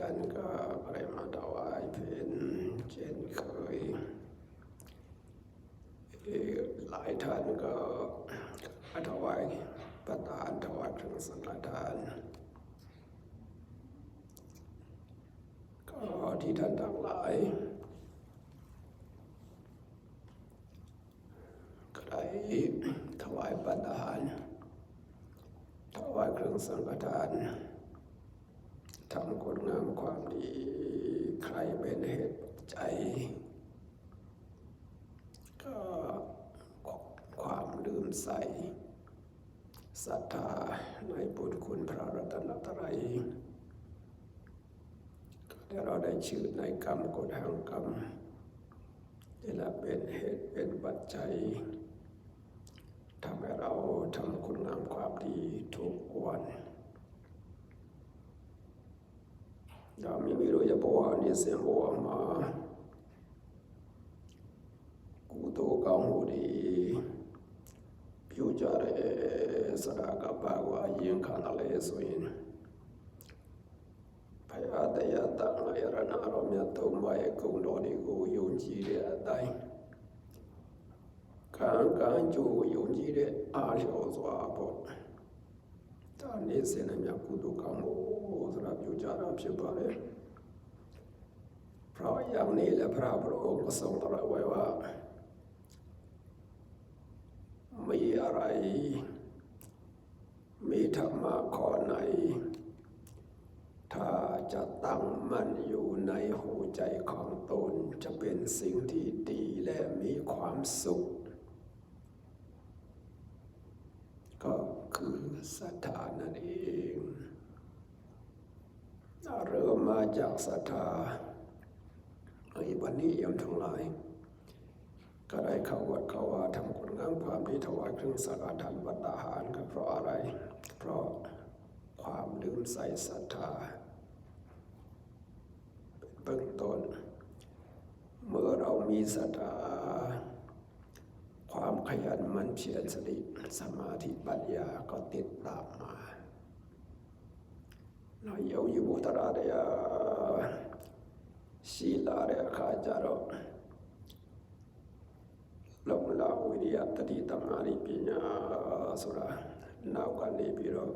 จันทร์ก็อะไรมาถวายเพนเช่นเคย หลายท่านก็ถวายประทานถวายเครื่องสังฆทาน ก็ที่ท่านทงหลาย ก็ได้ถวายปัตหารถวายเครื่องสังฆทานทำคุณงามความดี ใครเป็นเหตุปัจจัย ก็ความลืม ใสศรัทธาในบุญคุณพระรัตนตรัยแต่เราได้ชื่อในกรรมกฎแห่งกรรมนี่แหละเป็นเหตุเป็นปัจจัยทำให้เราทำคุณงามความดีทุกวันเราไม่มีรู้จะบอกว่านี่เสียงบอกมากูโตกองหูดี พิวจาระสระกับปากว่ายิงขันอะไรสุยิน ဖယားတရားတန်ရရနာရောမြတ်သုံးပါးရဲ့ဂုဏ်တော်တွေကိုယုံကြည်တဲ့အတိုင်းကံကံကြိုးယုံကြည်တဲ့အားလျော်စွာပေါ့ဒါနေစင်မြတ်ကုသိုလ်ကောင်းမှုဆိုတာပြောကြတာဖြစ်ပါလေเพราะอย่างนี้แหละพระพุทธองค์ก็ทรงตรัสไว้ว่า มีอะไร มีธรรมะข้อไหน ถ้าจะตั้งมันอยู่ในหัวใจของตนจะเป็นสิ่งที่ดีและมีความสุข ก็คือศรัทธานั่นเองเริ่มมาจากศรัทธาไอ้วันนี้ยมทั้งหลาย ก็ได้เข้าวัดเข้าว่าทำคุณงามความดีถวายเครื่องสักการะทานวัดอาหารก็เพราะอะไร เพราะความลืมใส่ศรัทธาเป็นเบื้องต้น เมื่อเรามีศรัทธาความขยันมันเพียรสติสมาธิปัญญาก็ติดตามมาเราเยาอยู่บุตราเดียศีลาเดียขาจารก လုံလဝိရိယတတိတမာရိပညာဆိုတာနောက်ကနေပြီးတော့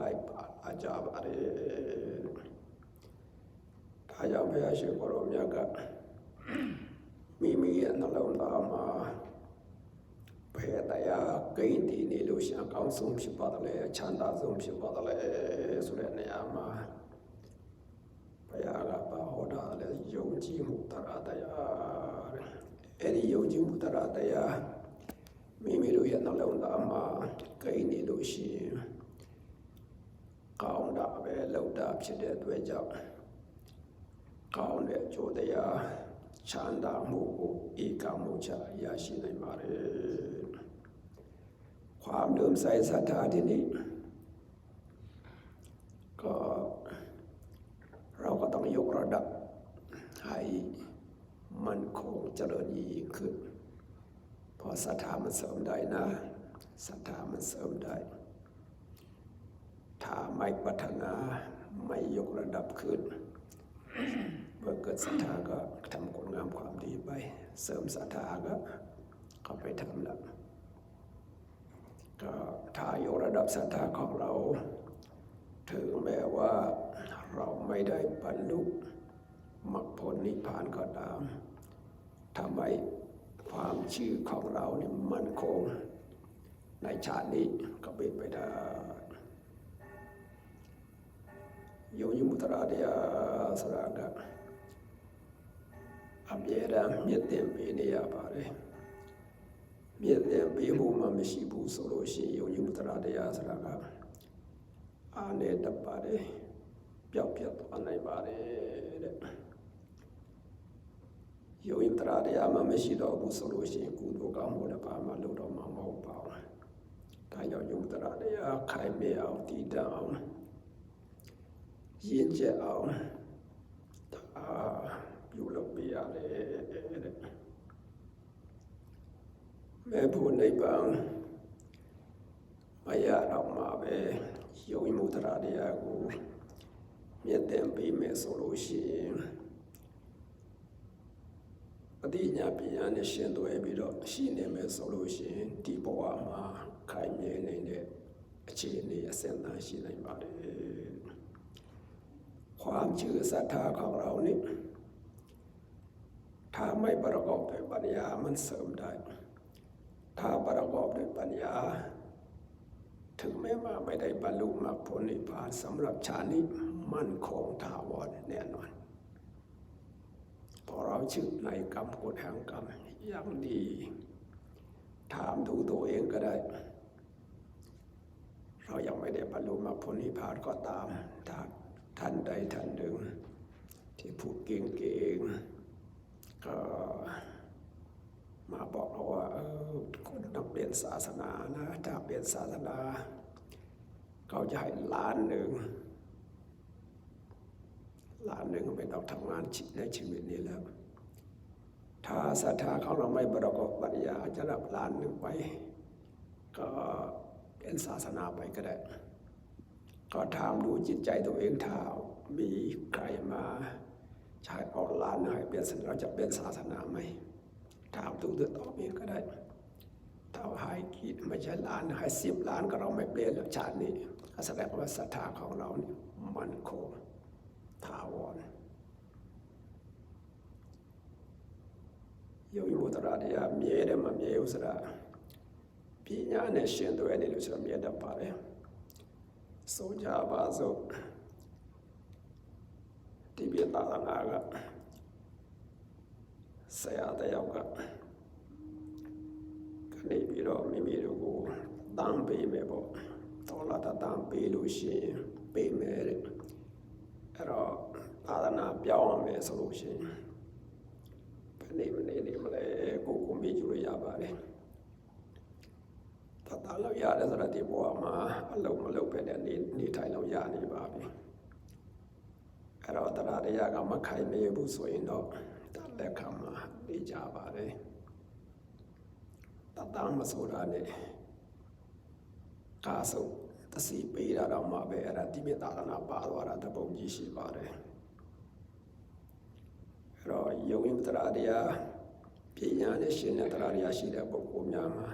လိုက်ပါအကြပါတယ်ဒါကြောင့်ဘုရားရှင်ကိုယ်တော်မြတ်ကမိမိရဲ့နှလုံးသားမှာဘယ်တရားဂိမ့်တည်နေလို့ရှာကောင်းဆုံးဖြစ်ပါတယ်အချမ်းသာဆုံးဖြစ်ပါတယ်ဆိုတဲ့နေရာမှာဘုရားကဘာဟောတာလဲယုံကြည်မှုတရားတရား အဲ့ဒီယုံကြည်မှုတရားတရားမိမိတို့ရဲ့နှလုံးသားမှာဂိမ့်နေလို့ရှိရင်ကောင်းတာပဲလောက်တာဖြစ်တဲ့အတွက်ကြောင့် ကောင်းတဲ့အကျိုးတရားချမ်းသာမှုကိုဧကမှုချရရှိနိုင်ပါတယ်။ความเดิมใสศรัทธาที่นี่ก็เราก็ต้องยกระดับให้ มันคงเจริญยิ่งขึ้นเพราะศรัทธามันเสริมได้นะศรัทธามันเสริมได้ ถ้าไม่พัฒนาไม่ยกระดับขึ้น เมื่อเกิดศรัทธาก็ทำคุณงามความดีไป เสริมศรัทธาก็ก็ไปทำแล้วก็ถ้ายกระดับศรัทธาของเรา ถึงแม้ว่าเราไม่ได้บรรลุ มรรคผลนิพพานก็ตามทำไมความชื่อของเราเนี่ยมั่นคง ในชาตินี้ก็เป็นไปได้ ယောဂီမူတရာတရားဆိုတာကအမြဲတမ်းမြင့်တင်ပေးနေရပါတယ်မြင့်တင်ပေးဖို့မှမရှိဘူးဆိုလို့ရှိရင်ယောဂီမူတရာတရားဆိုတာကအာနေတတ်ပါတယ်ပျောက်ပြတ်သွားနိုင်ပါတယ်တဲ့ ယုံရင်တရားတရားမှမရှိတော့ဘူးဆိုလို့ရှိရင်ကုသိုလ်ကောင်းမှုလည်းဘာမှလုပ်တော့မှာမဟုတ်ပါဘူး။ဒါကြောင့်ယုံတရားတရားခိုင်မြဲအောင်တည်တံ့အောင်ရင့်ကျက်အောင်ဒါပြုလုပ်ပေးရတယ်တဲ့။မေဖို့နိဗ္ဗာန်မရတော့မှာပဲယုံမှုတရားတရားကိုမြတ်တယ်ပေးမယ်ဆိုလို့ရှိရင် အတိညာပညာနဲ့ရှင်းသွဲပြီးတော့ရှိနေမယ်ဆိုလို့ရှိရင်ဒီဘဝမှာခိုင်မြဲနေတဲ့အခြေအနေအဆင့်အတန်းရှိနိုင်ပါတယ်ความเชื่อศรัทธาของเรานี่ถ้าไม่ประกอบด้วยปัญญามันเสริมได้ ถ้าประกอบด้วยปัญญา ถึงแม้ว่าไม่ได้บรรลุมรรคผลนิพพานสำหรับชาตินี้มั่นคงถาวรแน่นอนเพ ราะเราชื่อในกรรมกฎแห่งกรรมอย่างดี ถามดูตัวเองก็ได้ เรายังไม่ได้บรรลุมรรคผลนิพพานก็ตามถ้าท่านใดท่านหนึ่ง ที่พูดเก่งๆก็มาบอกเราว่าเออคนต้องเปลี่ยนศาสนานะถ้าเปลี่ยนศาสนา เขาจะให้ล้านหนึ่ง ล้านหนึ่งไม่ต้องทำงานในชีวิตนี้แล้ว ถ้าศรัทธาของเราไม่ประกอบปัญญาจะรับล้านหนึ่งไป ก็เป็นศาสนาไปก็ได้ ก็ถามดูจิตใจตัวเองถ้ามีใครมาใช้ออกล้านให้เปลี่ยนสนเราจะเปลี่ยนศาสนาไหมถามดูตัวตอบเองก็ได้ถ้าให้คิดไม่ใช่ล้านให้สิบล้านก็เราไม่เปลี่ยนแล้วชาตินี้แสดงว่าศรัทธาของเราเนี่ยมันคง ထာဝရယောဂီဘုဒ္ဓရာတရားမြဲတယ်မမြဲဘူးဆိုတာပညာနဲ့ရှင်သွဲနေလို့ဆိုတာမြဲတတ်ပါလေဆိုကြပါစို့တိဗေသာသနာကဆရာတယောက်ကကနေပြီးတော့မိမိတို့ကိုတန်ပေးမယ်ပေါ့တော်လာတာတန်ပေးလို့ရှိရင်ပေးမယ်တဲ့ အဲ့တော့သာသနာပြောင်းအောင်မယ်ဆိုလို့ရှိရင်ဘယ်နေမနေနေမလဲကိုကိုမေ့ကြည့်လို့ရပါတယ်တတလောက်ရတယ်ဆိုတော့ဒီဘဝမှာအလုံးမလုံးပဲနဲ့နေနေထိုင်လို့ရနေပါပြီအဲ့တော့တရားတရားကမခိုင်နေဘူးဆိုရင်တော့တလက်ခံမှာနေကြပါတယ်တတမဆိုတာနဲ့ကာစု တစီပေးတာတော့မှပဲအဲ့ဒါတိမေသာသနာပါသွားတာတပုံကြီးရှိပါတယ်အဲ့တော့ယုံရင်တရားတရားပညာနဲ့ရှင်တဲ့တရားတရားရှိတဲ့ပုဂ္ဂိုလ်များမှာ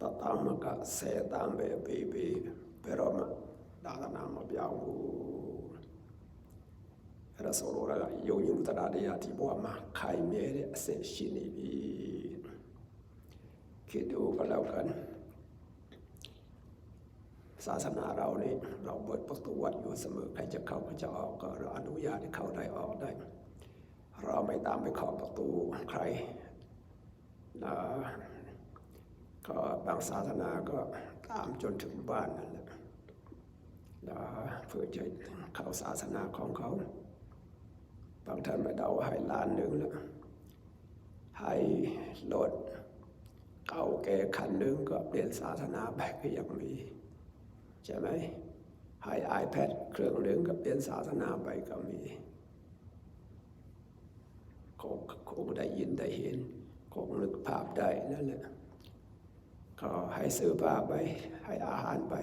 တသမကစေတံပဲပေးပေးဘယ်တော့မှသာသနာမပြောင်းဘူးအဲ့ဒါဆိုတော့ယုံရင်တရားတရားဒီဘဝမှာခိုင်မြဲတဲ့အစဉ်ရှိနေပြီခေတ္တဘလောက်ကနေ ศาสนาเรานี่เราเปิดประตูวัดอยู่เสมอใครจะเข้าก็จะออกก็เราอนุญาตให้เข้าได้ออกได้ เราไม่ตามไปเคาะประตูใครนะก็บางศาสนาก็ตามจนถึงบ้านนั่นแหละนะเพื่อจะเข้าศาสนาของเขาบางท่านไปเดาให้ล้านหนึ่งแล้วให้รถเก่าแก่คันหนึ่งก็เปลี่ยนศาสนาไปก็ยังมี ใช่ไหมให้ iPad เครื่องหนึ่งก็เปลี่ยนศาสนาไปก็มีคงคงได้ยินได้เห็นคงนึกภาพได้นั่นแหละก็ให้ซื้อผ้าไป ให้อาหารไป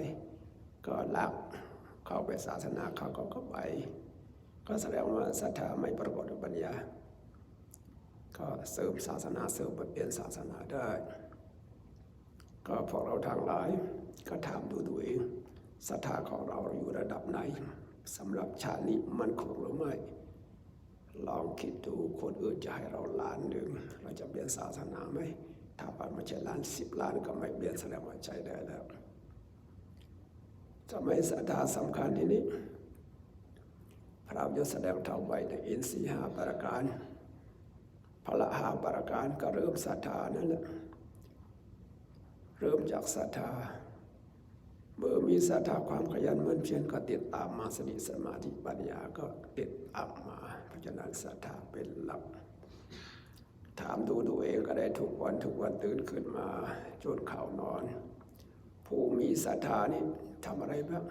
ก็รักเข้าไปศาสนาเขาก็ก็ไป ก็แสดงว่าศรัทธาไม่ประกอบด้วยปัญญา ก็เสริมศาสนาเสริมเปลี่ยนศาสนาได้ ก็พวกเราทางหลายก็ถามดูตัวเอง ศรัทธาของเราอยู่ระดับไหนสำหรับชาตินี้มันคงหรือไม่ลองคิดดูคนอื่นจะให้เราล้านหนึ่งเราจะเปลี่ยนศาสนาไหมถ้าไปไม่ใช่ล้านสิบล้านก็ไม่เปลี่ยนแสดงว่าใจได้แล้วจะไม่ศรัทธาสำคัญที่นี้พระยศแสดงธรรมไว้ในอินทรีห้าประการพละห้าประการก็เริ่มศรัทธานั่นแหละเริ่มจากศรัทธา มีศรัทธาความขยันหมั่นเพียรก็ติดตามมาสติสมาธิปัญญาก็ติดตามมาเพราะฉะนั้นศรัทธาเป็นหลัก ถามดูตัวเองก็ได้ทุกวันทุกวันตื่นขึ้นมาจนข่าวนอน ผู้มีศรัทธานี่ทำอะไรบ้าง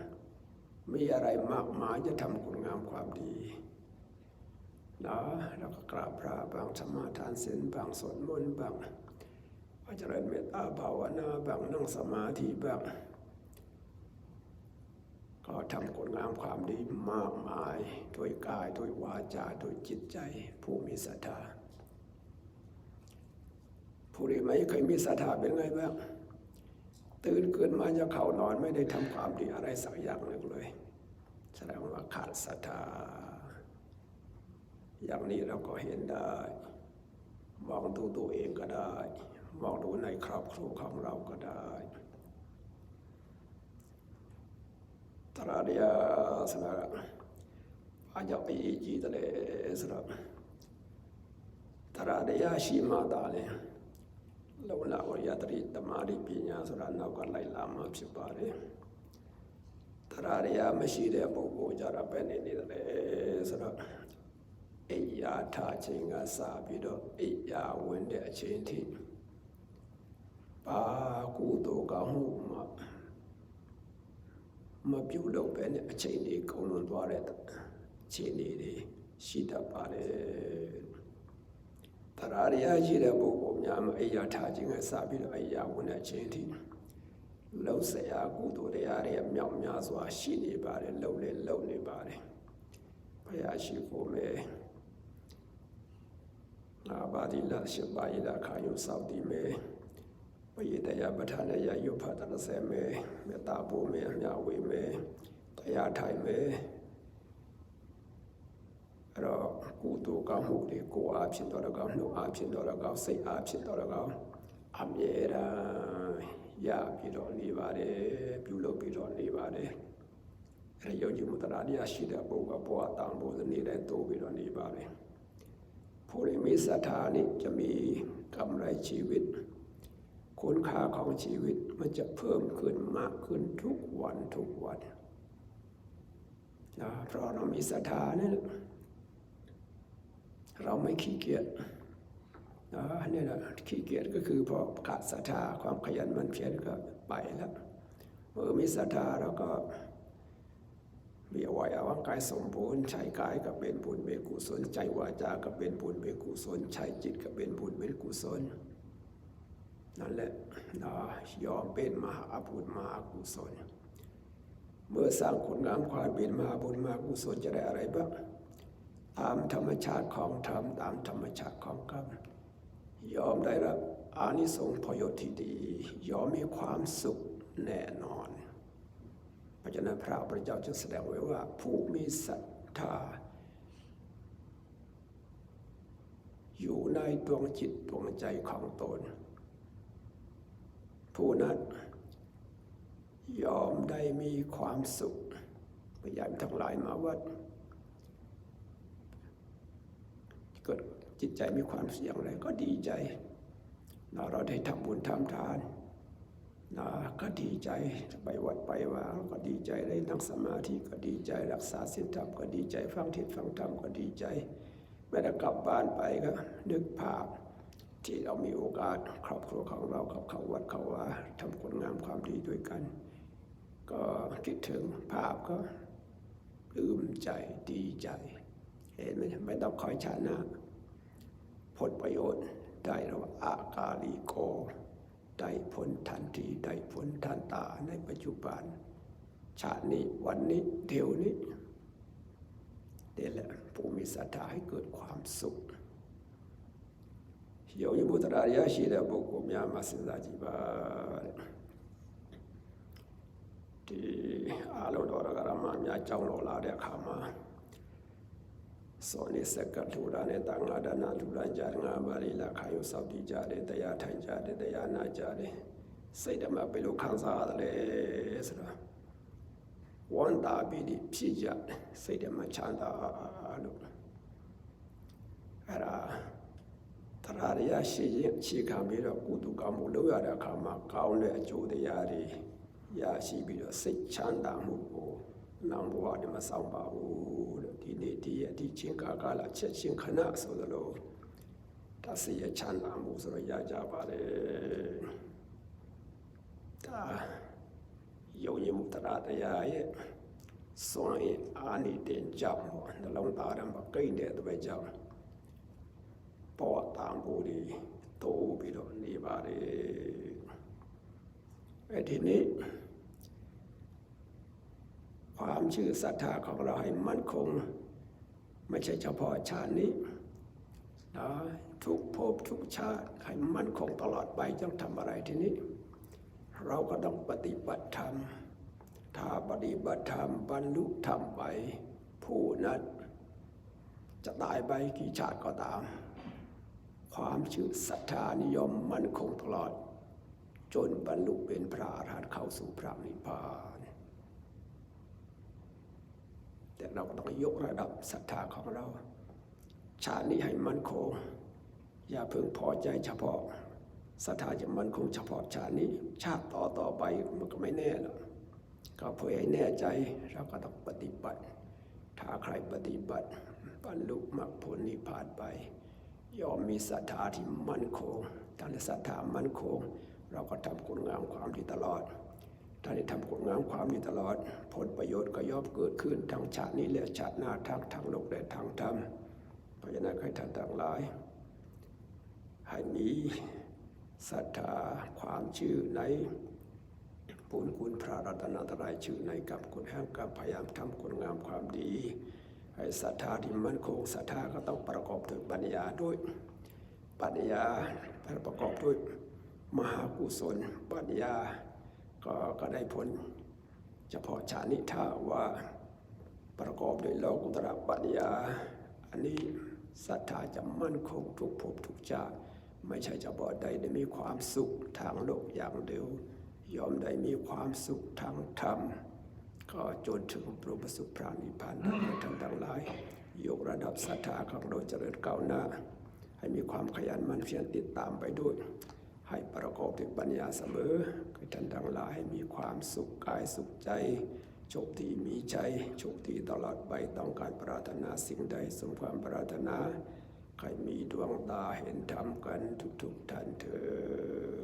มีอะไรมากมายจะทำคุณงามความดีนะแล้วก็กราบพระบางสมาทานศีลบางสวดมนต์บางว่าเจริญเมตตาภาวนาบางนั่งสมาธิบาง ก็ทำคุณงามความดีมากมายด้วยกายด้วยวาจาด้วยจิตใจ ผู้มีศรัทธาผู้ที่ไม่เคยมีศรัทธาเป็นไงบ้างตื่นขึ้นมาจะเข้านอนไม่ได้ทำความดีอะไรสักอย่างหนึ่งเลยแสดงว่าขาดศรัทธาอย่างนี้เราก็เห็นได้มองดูตัวเองก็ได้มองดูในครอบครัวของเราก็ได้ Taradia sanaga aja pi ji tale sara Taradia ရှိမှသာလေလုံလာဝရတရိတမာရိပညာဆိုတာနောက်ကလိုက်လာမှဖြစ်ပါတယ်တရားရမရှိတဲ့ပုဂ္ဂိုလ်ကြတော့ပဲနေနေတယ်ဆိုတော့အိယာထားခြင်းကစပြီးတော့အိယာဝင်တဲ့အချိန်ထိပါကုသိုလ်ကောင်းမှုမှာ မပြုလုပ်ပဲနဲ့အချိန်လေးကုန်လွန်သွားတဲ့အခြေအနေတွေရှိတတ်ပါတယ်တရားရရှိတဲ့ပုဂ္ဂိုလ်များမှာအိယာထားခြင်းကစပြီးတော့အိယာဝင်တဲ့အချိန်ထိလှုပ်ဆရာကုသိုလ်တရားတွေအမြောက်များစွာရှိနေပါတယ်လှုပ်လေလှုပ်နေပါတယ်ဘုရားရှိခိုးမယ်နာဘာဒီလာရှိပါရတာခါယုစောက်တည်မယ် ပရိတယပဋ္ဌာနယယုဖသရစေမေမေတ္တာပို့မေအမြဝေမေတရားထိုင်မေအဲ့တော့ကုသိုလ်ကောင်းမှုတွေကိုအားဖြင့်တော်တော်ကောင်းနှုတ်အားဖြင့်တော်တော်ကောင်းစိတ်အားဖြင့်တော်တော်ကောင်းအမြဲတမ်းရပြီးတော့နေပါတယ်ပြုလုပ်ပြီးတော့နေပါတယ်အဲ့ရုပ်ကြည်မှုတရားတရားရှိတဲ့ပုဂ္ဂိုလ်ဘဝတောင်ဘုဇနေနဲ့တိုးပြီးတော့နေပါတယ်ဖိုလ်မိသထာနိကမိကမ္မရជីវិត คุณค่าของชีวิตมันจะเพิ่มขึ้นมากขึ้นทุกวันทุกวันนะเพราะเรามีศรัทธานี่แหละเราไม่ขี้เกียจนะนี่แหละขี้เกียจก็คือพอขาดศรัทธาความขยันมันเพียรก็ไปแล้วเมื่อมีศรัทธาเราก็มีอวัยวะกายสมบูรณ์ใช้กายก็เป็นบุญเป็นกุศลใจวาจาก็เป็นบุญเป็นกุศลใช้จิตก็เป็นบุญเป็นกุศล นั่นแหละนะยอมเป็นมหาบุญมหากุศล เมื่อสร้างคุณงามความเป็นมหาบุญมหากุศลจะได้อะไรบ้างตามธรรมชาติของธรรมตามธรรมชาติของกรรมยอมได้รับอานิสงส์พยศที่ดี ยอมมีความสุขแน่นอน เพราะฉะนั้นพระพุทธเจ้าจึงแสดงไว้ว่า ผู้มีศรัทธาอยู่ในดวงจิตดวงใจของตน ผู้นั้นยอมได้มีความสุขพยายามทั้งหลายมาวัดเกิดจิตใจมีความสุขอย่างไรก็ดีใจนะเราได้ทำบุญทำทานนะก็ดีใจไปวัดไปว่าก็ดีใจได้นั่งสมาธิก็ดีใจ รักษาศีลธรรมก็ดีใจ ฟังเทศน์ฟังธรรมก็ดีใจแม้แต่กลับบ้านไปก็นึกภาพ ที่เรามีโอกาสครอบครัวของเรากับเขาวัดเขาว่าทำคุณงามความดีด้วยกัน ก็คิดถึงภาพก็ลืมใจดีใจ เห็นไหมไม่ต้องคอยชานะผลประโยชน์ได้เราอากาลีโก ได้ผลทันทีได้ผลทันตาในปัจจุบัน ชาตินี้วันนี้เดี๋ยวนี้นี่แหละผู้มีศรัทธาให้เกิดความสุข ယောဂီဘုဒ္ဓရာရရှိတဲ့ပုဂ္ဂိုလ်များမှာစဉ်းစားကြည့်ပါတဲ့ဒီအာလုံးတော်ရကရမများကြောင်းတော်လာတဲ့အခါမှာစောနေစက်ကထူတာနဲ့တန်ဃာဒနာထူတာကြတယ်ငါပါဠိလာခါယုစောက်တည်ကြတယ်တရားထိုင်ကြတယ်တရားနာကြတယ်စိတ်ဓမ္မဘယ်လိုခံစားရတယ်ဆိုတော့ဝန်တာပြီးဒီဖြစ်ကြတယ်စိတ်ဓမ္မချမ်းသာလို့အဲ့ဒါ တရားရရှိရင်အခြေခံပြီးတော့ကုသကောင်းမှုလုပ်ရတဲ့အခါမှာကောင်းတဲ့အကျိုးတရားတွေရရှိပြီးတော့စိတ်ချမ်းသာမှုကိုနောင်ဘဝတွေမဆောင်ပါဘူးလို့ဒီနေ့ဒီရက်ဒီချင်းကာကလာချက်ချင်းခဏဆိုသလိုဒါစိတ်ရချမ်းသာမှုဆိုတော့ရကြပါလေဒါယုံကြည်မှုတရားတရားရဲ့စွန့်ရင်အာနိတင်ကြောင့်နှလုံးသားထဲမှာကိတ်တဲ့အတွက်ကြောင့် ပေါ်တန်ဖို့ဒီတိုးပြီးတော့နေပါတယ်အဲ့ဒီနေ့ဘ ความเชื่อศรัทธาของเราให้มั่นคง ไม่ใช่เฉพาะชาตินี้นะทุกภพทุกชาติให้มั่นคงตลอดไปจะทำอะไรทีนี้ เราก็ต้องปฏิบัติธรรม ถ้าปฏิบัติธรรมบรรลุธรรมไป ผู้นั้น จะตายไปกี่ชาติก็ตาม ความเชื่อศรัทธานิยมมั่นคงตลอด จนบรรลุเป็นพระอรหันต์เข้าสู่พระนิพพาน แต่เราต้องยกระดับศรัทธาของเรา ชาตินี้ให้มั่นคง อย่าเพิ่งพอใจเฉพาะศรัทธาจะมั่นคงเฉพาะชาตินี้ ชาติต่อต่อไปมันก็ไม่แน่หรอกก็เพื่อให้แน่ใจเราก็ต้องปฏิบัติ ถ้าใครปฏิบัติบรรลุมรรคผลนิพพานไป ยอมมีศรัทธาที่มั่นคงถ้าได้ศรัทธามั่นคง เราก็ทำคุณงามความดีตลอดถ้าได้ทำคุณงามความดีตลอด ผลประโยชน์ก็ย่อมเกิดขึ้นทั้งชาตินี้และชาติหน้าทั้งทางโลกและทางธรรมเพราะฉะนั้นให้ท่านทั้งหลาย ให้มีศรัทธาความชื่อในบุญคุณพระรัตนตรัยชื่อในกับคุณแห่งกับพยายามทำคุณงามความดี ให้ศรัทธาที่มั่นคงศรัทธาก็ต้องประกอบด้วยปัญญาด้วย ปัญญาประกอบด้วยมหากุศลปัญญาก็ก็ได้ผล เฉพาะชานิท่าว่าประกอบด้วยโลกุตระปัญญา อันนี้ศรัทธาจะมั่นคงทุกภพทุกชาติไม่ใช่เฉพาะใดได้มีความสุขทางโลกอย่างเดียวยอมได้มีความสุขทางธรรม ก็จนถึงปรุประสุพระนิพพานได้ทั้งทั้งหลาย ยกระดับศรัทธาของเราเจริญก้าวหน้า ให้มีความขยันมั่นเพียรติดตามไปด้วย ให้ประกอบด้วยปัญญาเสมอให้ท่านทั้งหลายให้มีความสุขกายสุขใจโชคดีมีใจโชคดีตลอดไปต้องการปรารถนาสิ่งใดสมความปรารถนา ใครมีดวงตาเห็นธรรมกันทุกๆท่านเถิ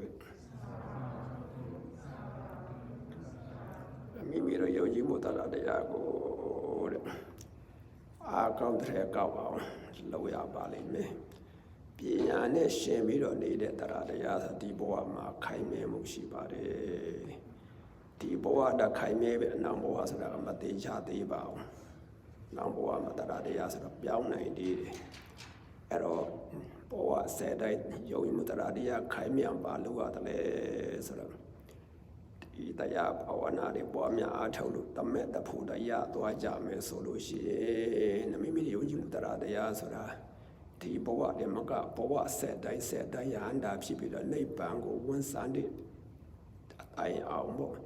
ด မိမိတို့ယုံကြည်မှုတရားတရားကိုတဲ့အာကောင်းတဲ့ကောက်အောင်လုပ်ရပါလိမ့်မယ်ပညာနဲ့ရှင်ပြီးတော့နေတဲ့တရားတရားဆိုဒီဘဝမှာခိုင်မြဲမှုရှိပါတယ်ဒီဘဝတခိုင်မြဲပဲအနောက်ဘဝဆိုတာကမသေးချာသေးပါဘူးနောက်ဘဝမှာတရားတရားဆိုတော့ပြောင်းနိုင်သေးတယ်အဲ့တော့ဘဝဆယ်တိုင်းယုံကြည်မှုတရားတရားခိုင်မြဲပါလို့ရတယ်ဆိုတော့ ဒီတရားဘာဝနာတွေပွားများအားထုတ်လို့တမက်တဖို့တရားသွားကြမယ်ဆိုလို့ရှိရင်မိမိယုံကြည်မှုတရားတရားဆိုတာဒီဘဝတည်းမကဘဝဆက်တိုင်းဆက်တိုင်းရဟန္တာဖြစ်ပြီးတော့နိဗ္ဗာန်ကိုဝန်ဆန်းတဲ့အတိုင်းအောင်ပေါ့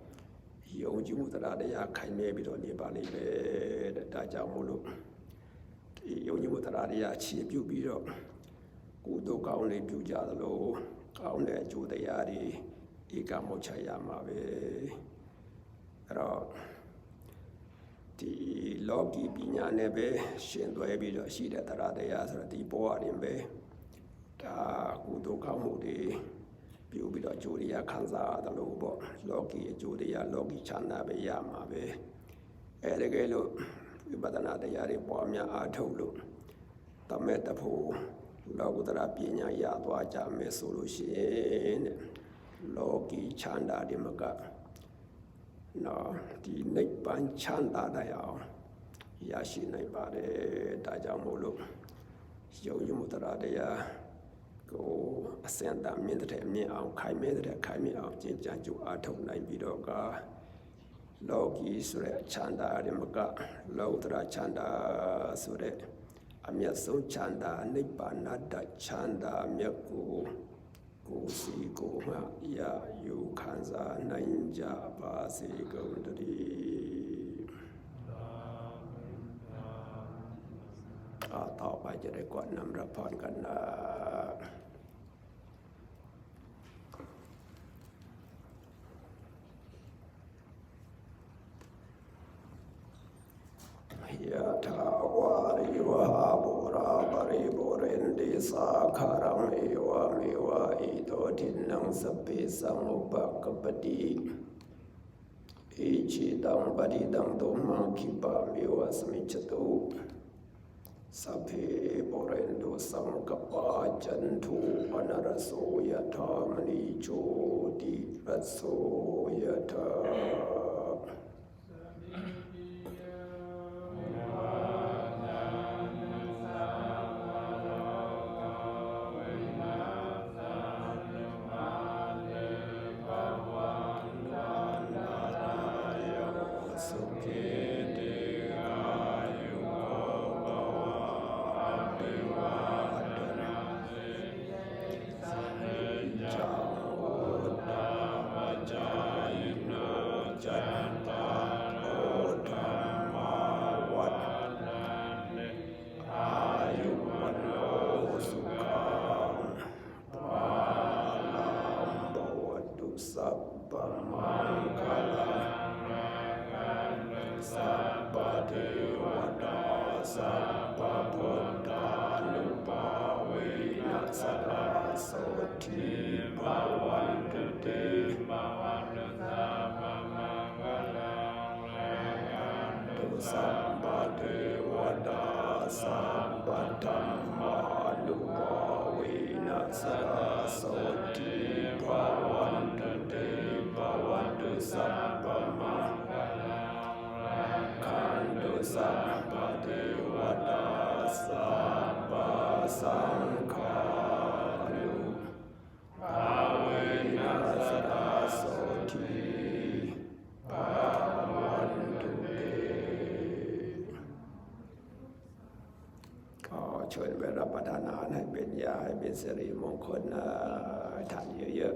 ယုံကြည်မှုတရားတရားခိုင်မြဲပြီးတော့နေပါလိမ့်မယ်တဲ့ဒါကြောင့်မို့လို့ဒီယုံကြည်မှုတရားတရားခြေပြုတ်ပြီးတော့ကုသိုလ်ကောင်းတွေပြုကြသလိုကောင်းတဲ့အကျိုးတရားတွေ ဧကမောချရမှာပဲအဲ့တော့ဒီလောကီပညာနဲ့ပဲရှင်သွဲပြီးတော့ရှိတဲ့တရားတရားဆိုတော့ဒီဘဝရင်ပဲဒါကုသိုလ်ကောင်းမှုတွေပြုပြီးတော့အကျိုးတရားခံစားရတယ်လို့ပေါ့လောကီအကျိုးတရားလောကီချမ်းသာပဲရမှာပဲအဲတကယ်လို့ဝိပဿနာတရားတွေပွားများအားထုတ်လို့တမဲ့တဖို့လောကုတ္တရာပညာရသွားကြမယ်ဆိုလို့ရှိရင်တဲ့ လောကီချမ်းသာဒီမကနော်ဒီနိဗ္ဗာန်ချမ်းသာတဲ့အောင်ရရှိနိုင်ပါတယ်ဒါကြောင့်မို့လို့ယုံကြည်မှုတရားတရားကိုအစင်တမြင့်တဲ့မြင့်အောင်ခိုင်မြဲတဲ့ခိုင်မြဲအောင်ကျင့်ကြံကြိုးအားထုတ်နိုင်ပြီးတော့ကလောကီဆိုတဲ့ချမ်းသာဒီမကလောတရာချမ်းသာဆိုတဲ့အမျက်ဆုံးချမ်းသာနိဗ္ဗာန်တချမ်းသာမြတ်ကို ကိုယ်စီကိုယ်မှရယူခံစားနိုင်ကြပါစေကုန်တည်းอ่าต่อไปจะได้กวดนำรับพรกันนะ งสพเพสังอุปกปปติอิจิตังปฏิตังตุ โสติภาวันเตภวันตุสัพปะมังคลังรักขันตุสัพพเทวตาสัพพสั สิริมงคลนะทานเยอะ